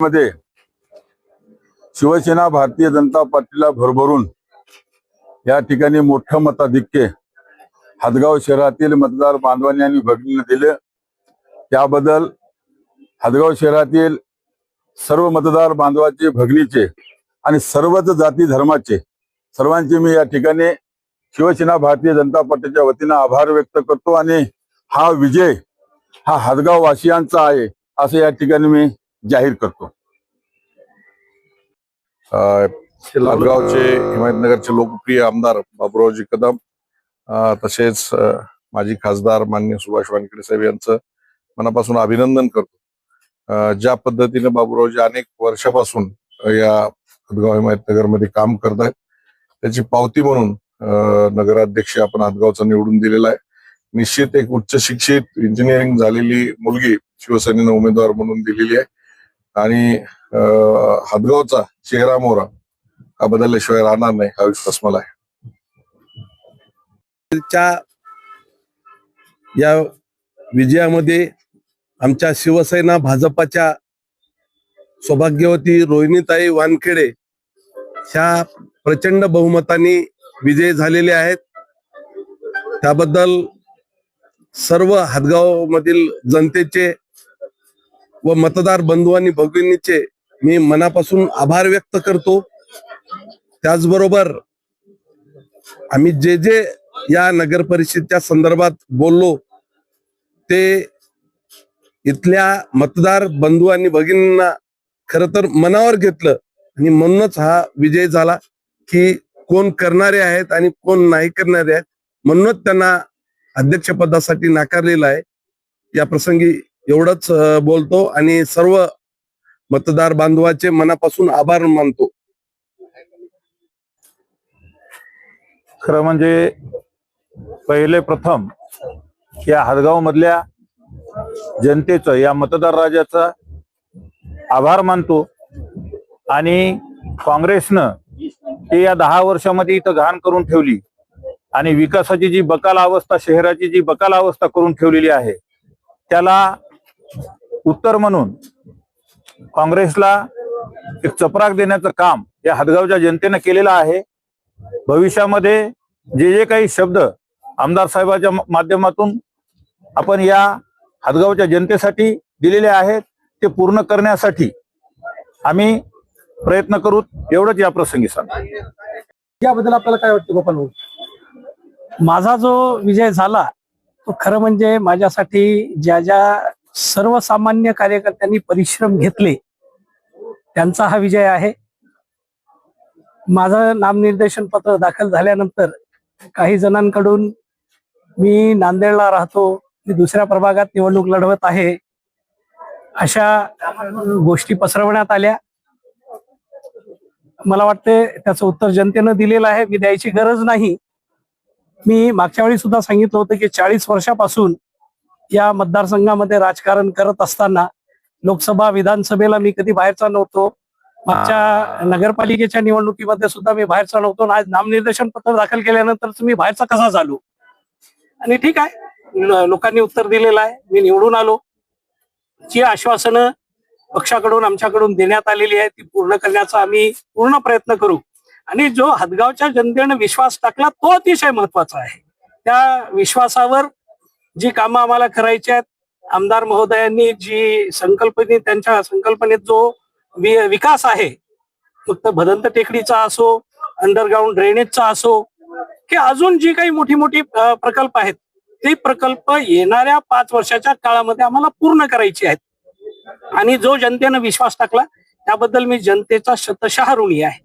मध्ये शिवसेना भारतीय जनता पार्टीला भरभरून या ठिकाणी मोठं मताधिक्य हदगाव शहरातील मतदार बांधवांनी आणि भगिनींना दिले. त्याबद्दल हदगाव शहरातील सर्व मतदार बांधवाचे भगिनीचे आणि सर्वच जाती धर्माचे सर्वांचे मी या ठिकाणी शिवसेना भारतीय जनता पार्टीच्या वतीनं आभार व्यक्त करतो आणि हा विजय हा हदगाव वासियांचा आहे असं या ठिकाणी मी जाहीर करतो. लालगावचे हिमायतनगरचे लोकप्रिय आमदार बाबुरावजी कदम तसेच माजी खासदार मान्य सुभाष वानखेडे साहेब यांचं मनापासून अभिनंदन करतो. ज्या पद्धतीने बाबुरावजी अनेक वर्षापासून या हदगाव हिमायतनगरमध्ये काम करत आहेत त्याची पावती म्हणून अ, नगराध्यक्ष आपण हदगावचा निवडून दिलेला आहे. निश्चित एक उच्च शिक्षित इंजिनिअरिंग झालेली मुलगी शिवसेनेनं उमेदवार म्हणून दिलेली आहे. आणि हदगावचा चेहरा मोहरा हा बदलल्याशिवाय राहणार नाही हा विश्वास मला आहे. या विजयामध्ये आमच्या शिवसेना भाजपाच्या सौभाग्यवती रोहिणीताई वानखेडे ह्या प्रचंड बहुमताने विजय झालेले आहेत. त्याबद्दल सर्व हदगाव मधील जनतेचे व मतदार बंधू आणि भगिनीचे मी मनापासून आभार व्यक्त करतो. त्याचबरोबर आम्ही जे जे या नगर परिषदच्या संदर्भात बोललो ते इथल्या मतदार बंधू आणि भगिनींना खर तर मनावर घेतलं आणि म्हणूनच हा विजय झाला की कोण करणारे आहेत आणि कोण नाही करणारे आहेत म्हणूनच त्यांना अध्यक्षपदासाठी नाकारलेला आहे. या प्रसंगी एवढंच बोलतो आणि सर्व मतदार बांधवाचे मनापासून आभार मानतो. खरं म्हणजे पहिले प्रथम या हदगाव मधल्या जनतेचं या मतदार राजाचा आभार मानतो आणि काँग्रेसनं ते या दहा वर्षामध्ये इथं घाण करून ठेवली आणि विकासाची जी बकाल अवस्था शहराची जी बकाल अवस्था करून ठेवलेली आहे त्याला उत्तर म्हणून काँग्रेसला एक चपराक देण्याचं काम या हदगावच्या जनतेनं केलेलं आहे. भविष्यामध्ये जे जे काही शब्द आमदार साहेबाच्या माध्यमातून आपण या हदगावच्या जनतेसाठी दिलेले आहेत ते पूर्ण करण्यासाठी आम्ही प्रयत्न करू एवढंच या प्रसंगी सांगतो. याबद्दल आपल्याला काय वाटतं गोपाल भाऊ? माझा जो विजय झाला तो खरं म्हणजे माझ्यासाठी ज्या ज्या सर्वसामान्य कार्यकर्त्यांनी परिश्रम घेतले. त्यांचा हा विजय आहे. माझं नामनिर्देशन पत्र दाखल झाल्यानंतर काही जणांकडून मी नांदेडला राहतो. मी दुसऱ्या प्रभागात निवडणूक लढवत आहे. अशा गोष्टी पसरवण्यात आल्या. मला वाटते त्याचं उत्तर जनतेनं दिलेलं आहे. मी द्यायची गरज नाही. मी मागच्या वेळी सुद्धा सांगितलं होतं की चाळीस वर्षापासून या मतदारसंघामध्ये राजकारण करत असताना लोकसभा विधानसभेला मी कधी बाहेरचा नव्हतो. मागच्या नगरपालिकेच्या निवडणुकीमध्ये सुद्धा मी बाहेरचा नव्हतो आणि आज नामनिर्देशन पत्र दाखल केल्यानंतर मी बाहेरचा कसा झालो? आणि ठीक आहे. लोकांनी उत्तर दिलेलं आहे. मी निवडून आलो. जी आश्वासनं पक्षाकडून आमच्याकडून देण्यात आलेली आहे ती पूर्ण करण्याचा आम्ही पूर्ण प्रयत्न करू. आणि जो हदगावच्या जनतेने विश्वास टाकला तो अतिशय महत्त्वाचा आहे. त्या विश्वासावर जी कामं आम्हाला करायची आहेत आमदार महोदयांनी जी संकल्पने त्यांच्या संकल्पनेत जो वि- विकास आहे फक्त भदंत टेकडीचा असो अंडरग्राऊंड ड्रेनेजचा असो की अजून जी काही मोठी मोठी प्रकल्प आहेत ते प्रकल्प येणाऱ्या पाच वर्षाच्या काळामध्ये आम्हाला पूर्ण करायची आहेत. आणि जो जनतेनं विश्वास टाकला त्याबद्दल मी जनतेचा शतशः ऋणी आहे.